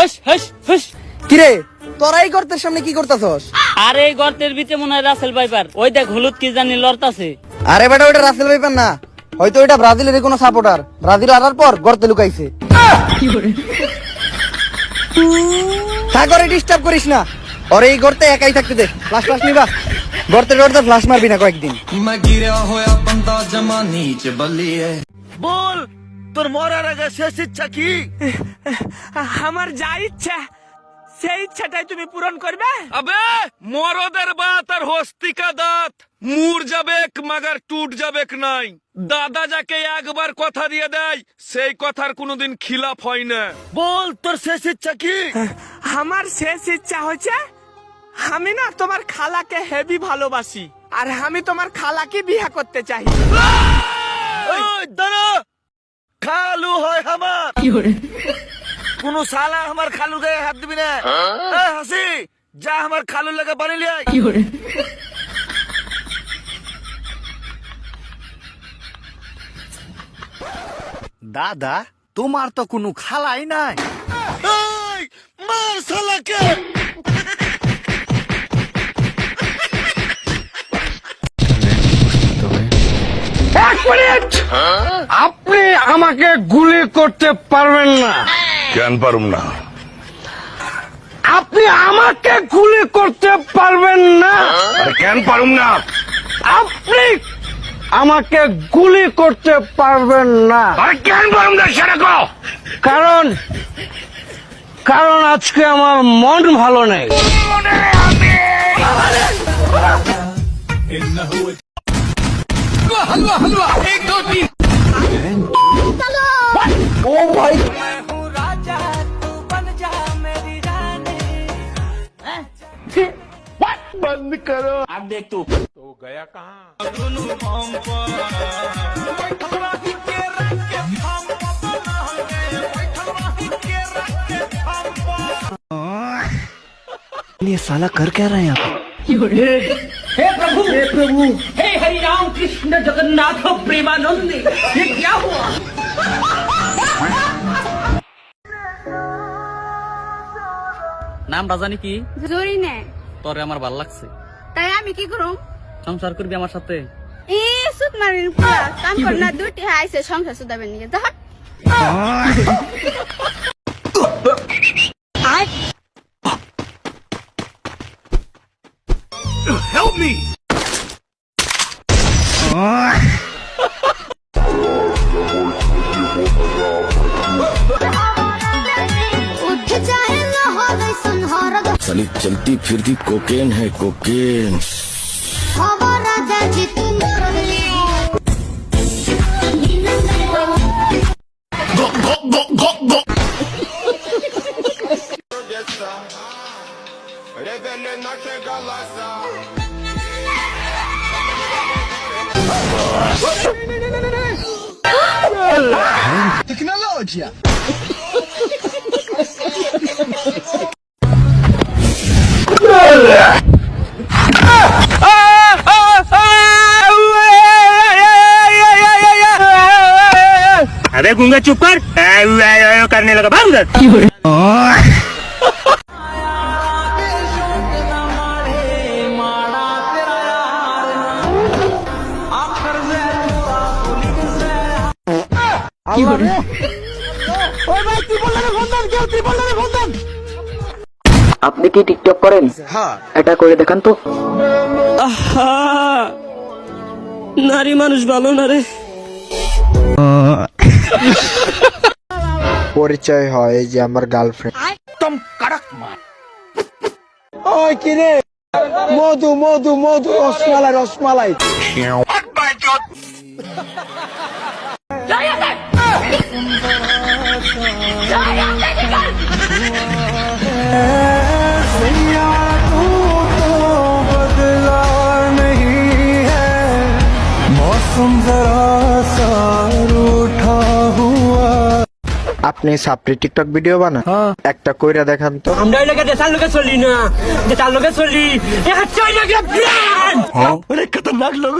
হস হস হস কিরে তোরা গর্তের সামনে কি করতেছস? আরে গর্তের ভিতরে মনে হয় রাসেল ভাইপার। ওই দেখ হলুদ কি জানি লড়তাছে। আরে বেটা ওটা রাসেল ভাইপার না। হয়তো এটা ব্রাজিলের কোনো সাপোর্টার ব্রাজিল আসার পর গর্তে লুকাইছে। থাকরে ডিস্টার্ব করিস না। ওরে এই গর্তে একাই থাকতে দে। ফ্লাশ ফ্লাশ নিবা। গর্তে গর্তে ফ্লাশ মারবি না কয়েকদিন। বল। তোর মরার আগে শেষ ইচ্ছা কি? আমার যা ইচ্ছা সেই ইচ্ছাটাই তুমি পূরণ করবে? আবে মরদের বাত আর হস্তিকা দাঁত। মুর যাবে মাগার টুট যাবে নাই। দাদা যাকে একবার কথা দিয়ে দেয় সেই কথার কোনোদিন খিলাফ হয় না। বল তোর শেষ ইচ্ছা কি? আমার শেষ ইচ্ছা হচ্ছে আমি না তোমার খালাকে হেভি ভালোবাসি আর আমি তোমার খালাকে বিয়ে করতে চাই। ওই দাঁড়া! খালু হয় আমার কোন সালা আমার খালু গায়ে হাত দিবি না? হাসি? যা আমার খালু লাগে বানি লিয়াই দাদা তোমার তো কোনো খালাই নাই। এই, মার শালাকে আপনি আমাকে গুলি করতে পারবেন না। কেন পারুম না? আপনি আমাকে গুলি করতে পারবেন না। কেন পারুম না? আপনি আমাকে গুলি করতে পারবেন না। কেন পারুম না সেটা কারণ কারণ আজকে আমার মন ভালো নেই। बंद करो। आप देख तू। तो गया कहाँ? ये साला कर क्या रहे हैं हे प्रभु हे प्रभु हे हरि राम कृष्ण जगन्नाथ प्रेमानंद ये क्या हुआ? नाम राजानी की? ज़रूरी नहीं। তোরে আমার ভালো লাগছে। তাই আমি কি করুম? সংসার করবি আমার সাথে? ই সুত মারিন কাম কর না দুটি আইছে সংসার সুদাবেন নিয়ে ধর। उठ साली चलती फिरती कोकेन है कोकेन। हवा राजा जी तुम अरे गुंगा चुप कर करने लगा भाग उधर আপনি কি টিকটক করেন হ্যাঁ এটা করে দেখান তো নারী মানুষ ভালো না রে পরিচয় হয় এই যে আমার গার্লফ্রেন্ড ওই কিরে মধু মধু মধু রসমালাই রসমালাই। আপনি সাপ্রি টিকটক ভিডিও বানান। একটা কইরা দেখান তো। আমরা এলাকা দেশার লোকে চলি না। দেশার লোকে চলি। এখন চলি না প্ল্যান অনেক খতরনাক লোক